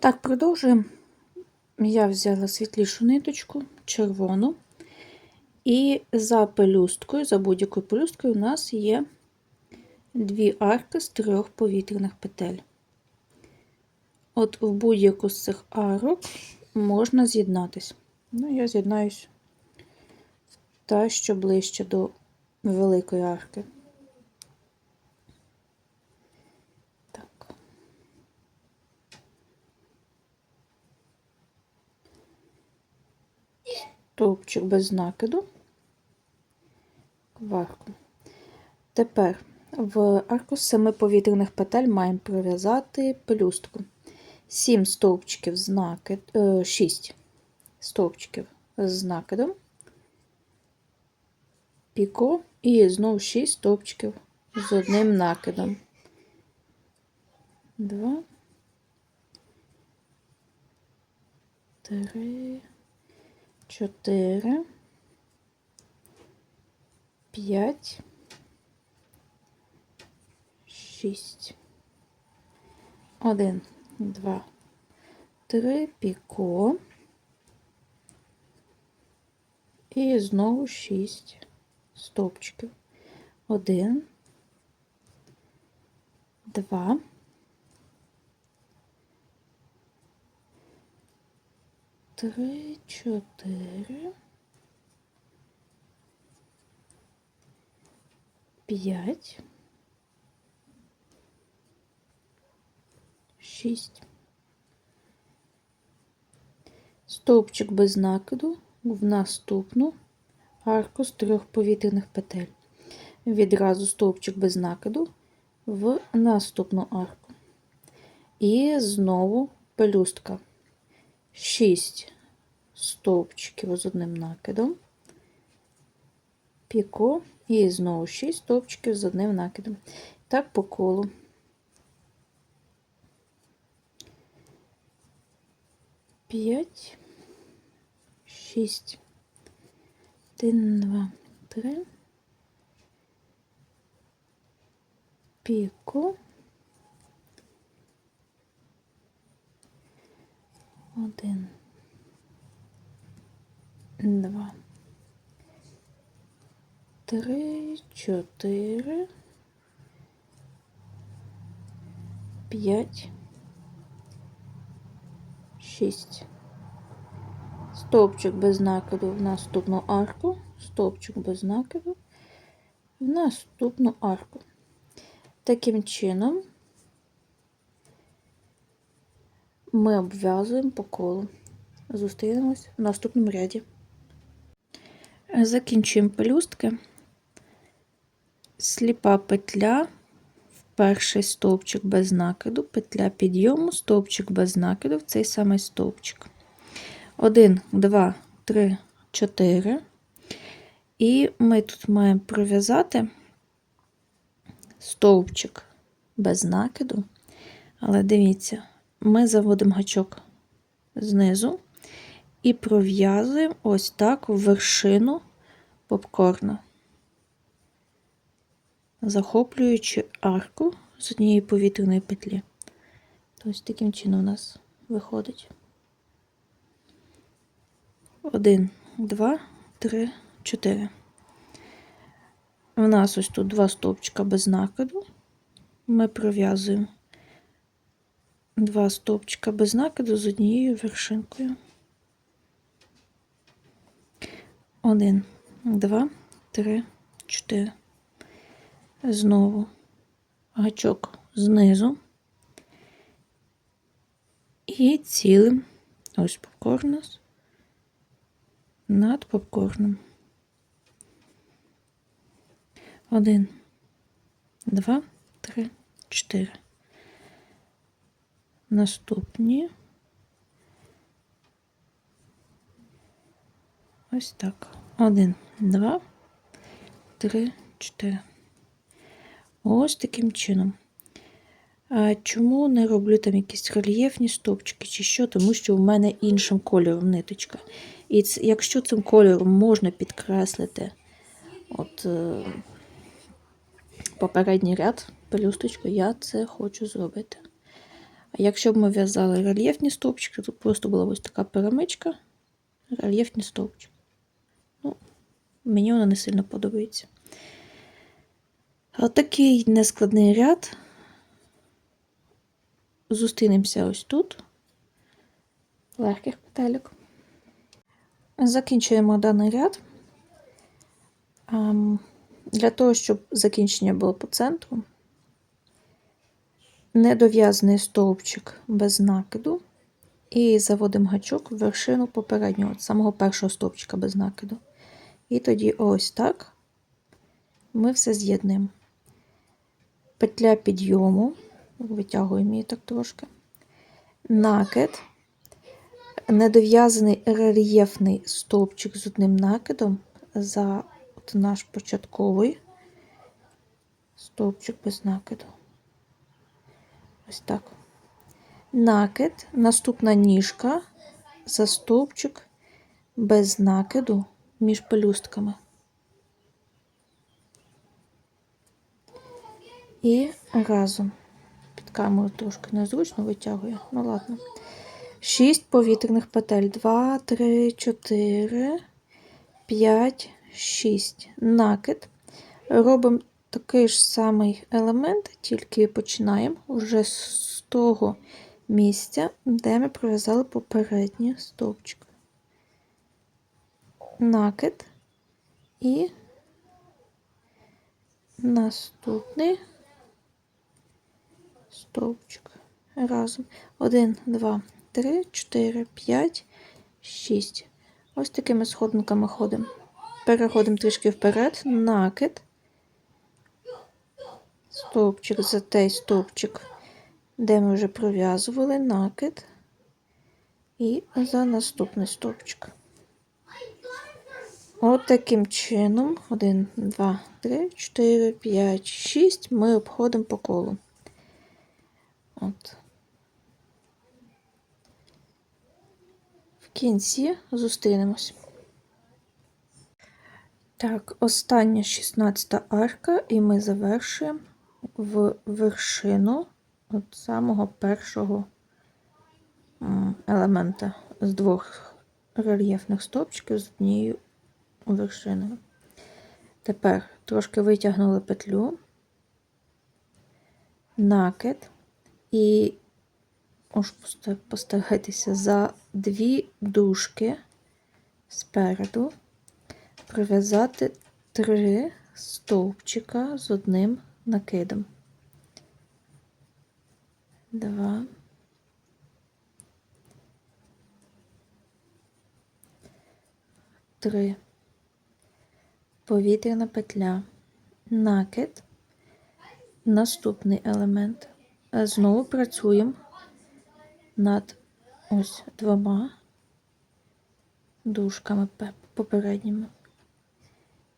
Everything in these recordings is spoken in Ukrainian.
Так, продовжуємо. Я взяла світлішу ниточку, червону. І за пелюсткою, за будь-якою пелюсткою, у нас є дві арки з трьох повітряних петель. От в будь-яку з цих арок можна з'єднатись. Ну, я з'єднаюсь та, що ближче до великої арки. Так. Стовпчик без накиду в. Тепер в арку з семи повітряних петель маємо пров'язати пелюстку. 7 стовпчиків з накид, 6 стовпчиків з накидом, піко і знову 6 стовпчиків з одним накидом. 2, 3, 4, 5, 6. 1, 2, 3, піко. І знову 6 стовпчиків. 1, 2, 3, 4, 5, 6. Стовпчик без накиду в наступну арку з трьох повітряних петель. Відразу стовпчик без накиду в наступну арку. І знову пелюстка. 6 стовпчиків з одним накидом, піко. І знову 6 стовпчиків з одним накидом. Так по колу. П'ять, шість, один, два, три, піко, один, два, три, чотири, п'ять, шість. Стовпчик без накиду в наступну арку, стовпчик без накиду в наступну арку. Таким чином ми обв'язуємо по колу. Зустрінемось в наступному ряді. Закінчуємо пелюстки. Сліпа петля в перший стовпчик без накиду, петля підйому, стовпчик без накиду в цей самий стовпчик. 1, 2, 3, 4. І ми тут маємо пров'язати стовпчик без накиду. Але дивіться, ми заводимо гачок знизу і пров'язуємо ось так в вершину попкорна, захоплюючи арку з однієї повітряної петлі. Ось таким чином у нас виходить. Один, два, три, чотири. У нас ось тут два стовпчика без накиду. Ми пров'язуємо два стовпчика без накиду з однією вершинкою. Один, два, три, чотири. Знову гачок знизу і цілим ось попкорн нас над попкорном. Один, два, три, чотири. Наступні. Ось так. Один, два, три, чотири. Ось таким чином. А Чому не роблю там якісь рельєфні стовпчики чи що? Тому що в мене іншим кольором ниточка. І якщо цим кольором можна підкреслити от, е, попередній ряд пелюсточку, я це хочу зробити. Якщо б ми в'язали рельєфні стовпчики, тут просто була ось така перемичка, рельєфні стовпчики. Ну, мені вона не сильно подобається. Отакий нескладний ряд. Зустрінемося ось тут. Легких петельок. Закінчуємо даний ряд. Для того, щоб закінчення було по центру, недов'язаний стовпчик без накиду. І заводимо гачок в вершину попереднього, от самого першого стовпчика без накиду. І тоді ось так ми все з'єднуємо. Петля підйому, витягуємо її так трошки. Накид, недов'язаний рельєфний стовпчик з одним накидом за от наш початковий стовпчик без накиду. Ось так. Накид, наступна ніжка за стовпчик без накиду між пелюстками. І разом. Під камеру трошки незручно витягує. Ну ладно. Шість повітряних петель. Два, три, чотири, п'ять, шість. Накид. Робимо такий ж самий елемент, тільки починаємо вже з того місця, де ми пров'язали попередній стовпчик. Накид і наступний стовпчик. Разом. Один, два, три, чотири, п'ять, шість. Ось такими сходинками ходимо. Переходимо трішки вперед, накид, стовпчик за той стовпчик, де ми вже пров'язували накид, і за наступний стовпчик. От таким чином, 1, 2, 3, 4, 5, 6 ми обходимо по колу. От. В кінці зустрінемось. Так, остання 16 арка, і ми завершуємо в вершину от самого першого елемента з двох рельєфних стовпчиків з однією вершиною. Тепер трошки витягнули петлю, накид. І ось постарайтеся за дві дужки спереду прив'язати три стовпчика з одним накидом. Два. Три. Повітряна петля, накид, наступний елемент. Знову працюємо над ось двома дужками попередніми.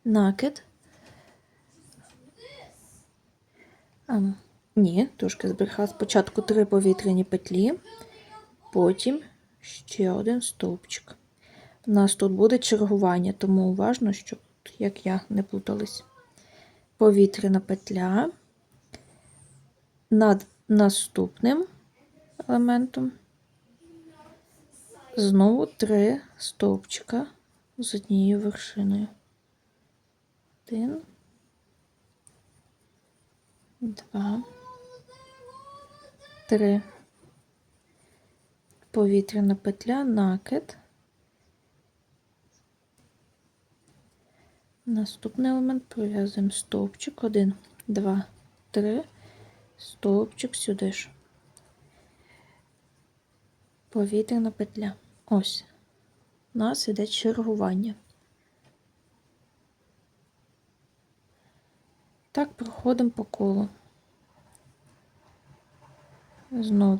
Накид. А, ні, трошки збрехав. Спочатку три повітряні петлі, потім ще один стовпчик. У нас тут буде чергування, тому уважно, щоб, як я, не плутались. Повітряна петля над наступним елементом знову три стовпчика з однією вершиною. Один, два, три. Повітряна петля, накид. Наступний елемент пров'язуємо стовпчик. Один, два, три стовпчик сюди ж. Повітряна петля. Ось. У нас іде чергування. Так проходимо по колу. Знову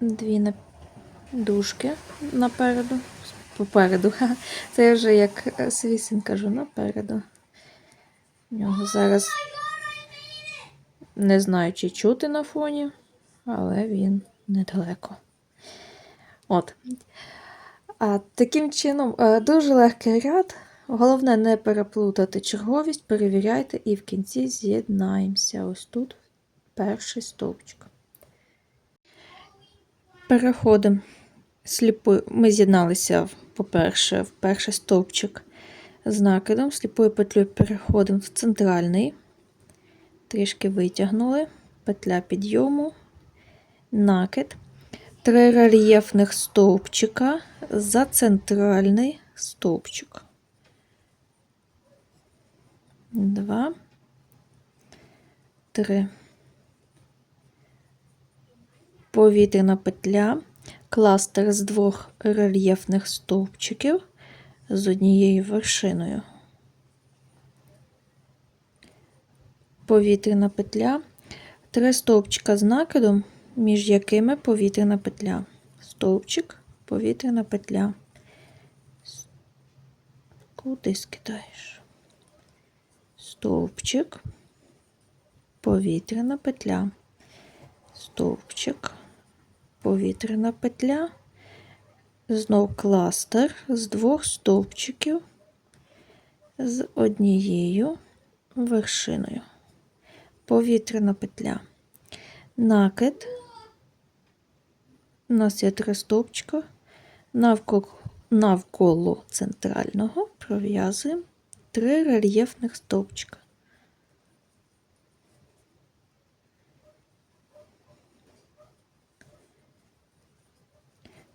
дві дужки напереду. Попереду. Це вже як свісін кажу напереду. У нього зараз не знаю, чи чути на фоні, але він недалеко. От. А Таким чином, е, дуже легкий ряд. Головне, не переплутати черговість, перевіряйте, і в кінці з'єднаємося. Ось тут перший стовпчик. Переходимо сліпою. Ми з'єдналися, по-перше, в перший стовпчик з накидом. Сліпою петлею переходимо в центральний, трішки витягнули, петля підйому, накид, три рельєфних стовпчика за центральний стовпчик. Два, три. Повітряна петля, кластер з двох рельєфних стовпчиків з однією вершиною. Повітряна петля, три стовпчика з накидом, між якими повітряна петля. Стовпчик, повітряна петля. Куди скидаєш? Стовпчик, повітряна петля. Стовпчик, повітряна петля. Знов кластер з двох стовпчиків з однією вершиною. Повітряна петля. Накид. У нас є три стовпчика. Навколо, навколо центрального пров'язуємо три рельєфних стовпчика.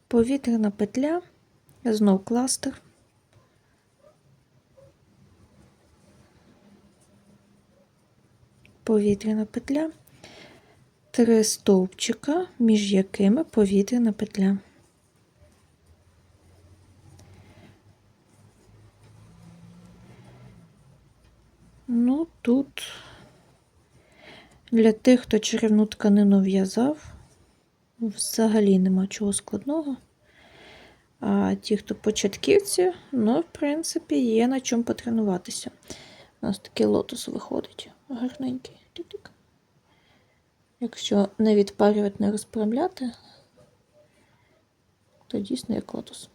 Повітряна петля, знов кластер. Повітряна петля, три стовпчика, між якими повітряна петля. Ну, тут для тих, хто чарівну тканину в'язав, взагалі нема чого складного. А ті, хто початківці, ну, в принципі, є на чому потренуватися. У нас такий лотос виходить гарненький. Якщо не відпарювати, не розпрямляти, то дійсно як лотос.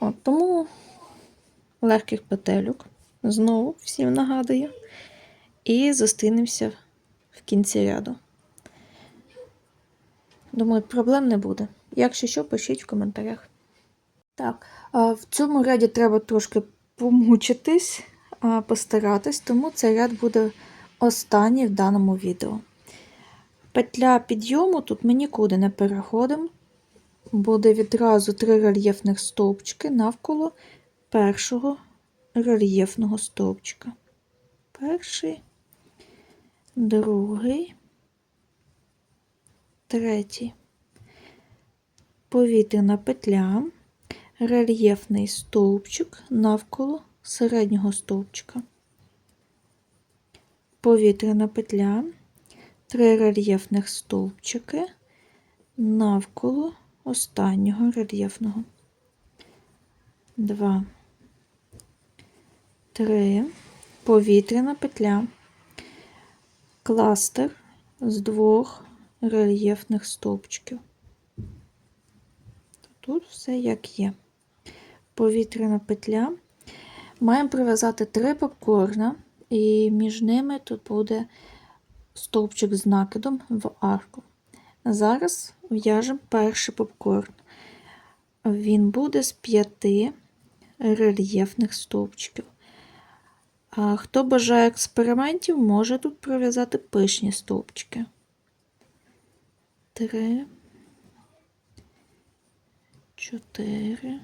От, тому легких петелюк. Знову всім нагадую. І зустрінемося в кінці ряду. Думаю, проблем не буде. Якщо що, пишіть в коментарях. Так, в цьому ряді треба трошки помучитись, постаратись, тому цей ряд буде останній в даному відео. Петля підйому тут ми нікуди не переходимо. Буде відразу три рельєфних стовпчики навколо першого рельєфного стовпчика. Перший, другий, третій. Повітряна петля, рельєфний стовпчик навколо середнього стовпчика. Повітряна петля, три рельєфних стовпчики навколо останнього рельєфного. Два, три, повітряна петля, кластер з двох рельєфних стовпчиків. Тут все як є. Повітряна петля. Маємо прив'язати три попкорна, і між ними тут буде стовпчик з накидом в арку. Зараз в'яжемо перший попкорн. Він буде з п'яти рельєфних стовпчиків. А хто бажає експериментів, може тут пров'язати пишні стовпчики. Три, чотири,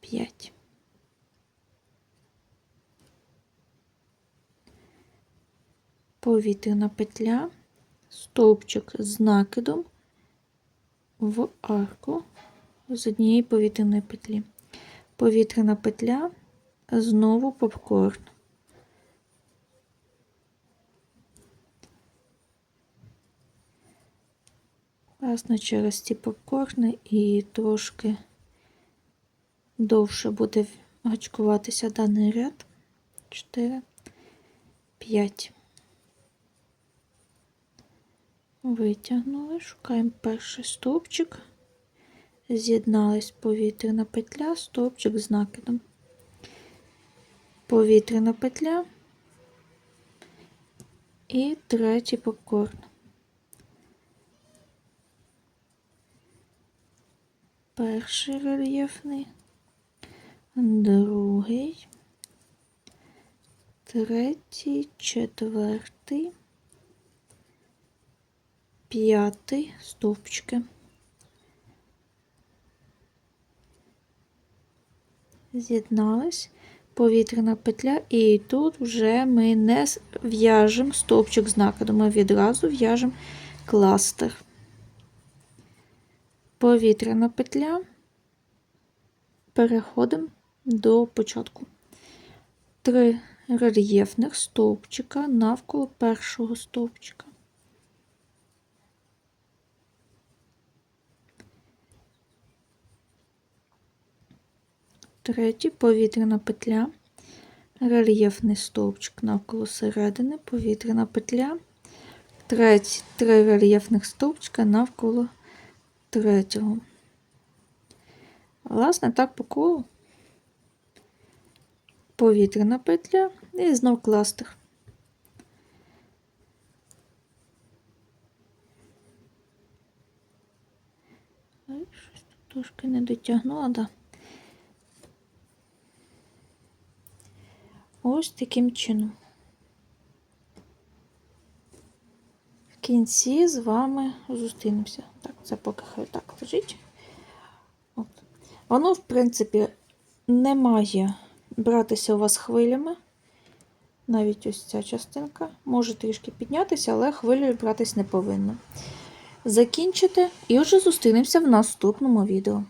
п'ять. Повітряна петля, стовпчик з накидом в арку з однієї повітряної петлі. Повітряна петля, знову попкорн. Власне, через ці попкорни і трошки довше буде гачкуватися даний ряд. 4, 5. Витягнули, шукаємо перший стовпчик, з'єдналась повітряна петля, стовпчик з накидом. Повітряна петля, І третій попкорн. Перший рельєфний, другий, третій, четвертий, п'ятий стовпчики. З'єднались повітряна петля, і тут вже ми не в'яжемо стовпчик з накиду, ми відразу в'яжемо кластер. Повітряна петля. Переходимо до початку. Три рельєфних стовпчика навколо першого стовпчика. Третій повітряна петля, рельєфний стовпчик навколо середини, повітряна петля, третій, три рельєфних стовпчика навколо третього. Власне, так по колу. Повітряна петля і знов кластер. Щось трошки не дотягнула, да. Ось таким чином. В кінці з вами зустрінемося. Так, це поки хай так лежить. От. Воно, в принципі, не має братися у вас хвилями. Навіть ось ця частинка може трішки піднятися, але хвилею братись не повинно. Закінчите і вже зустрінемося в наступному відео.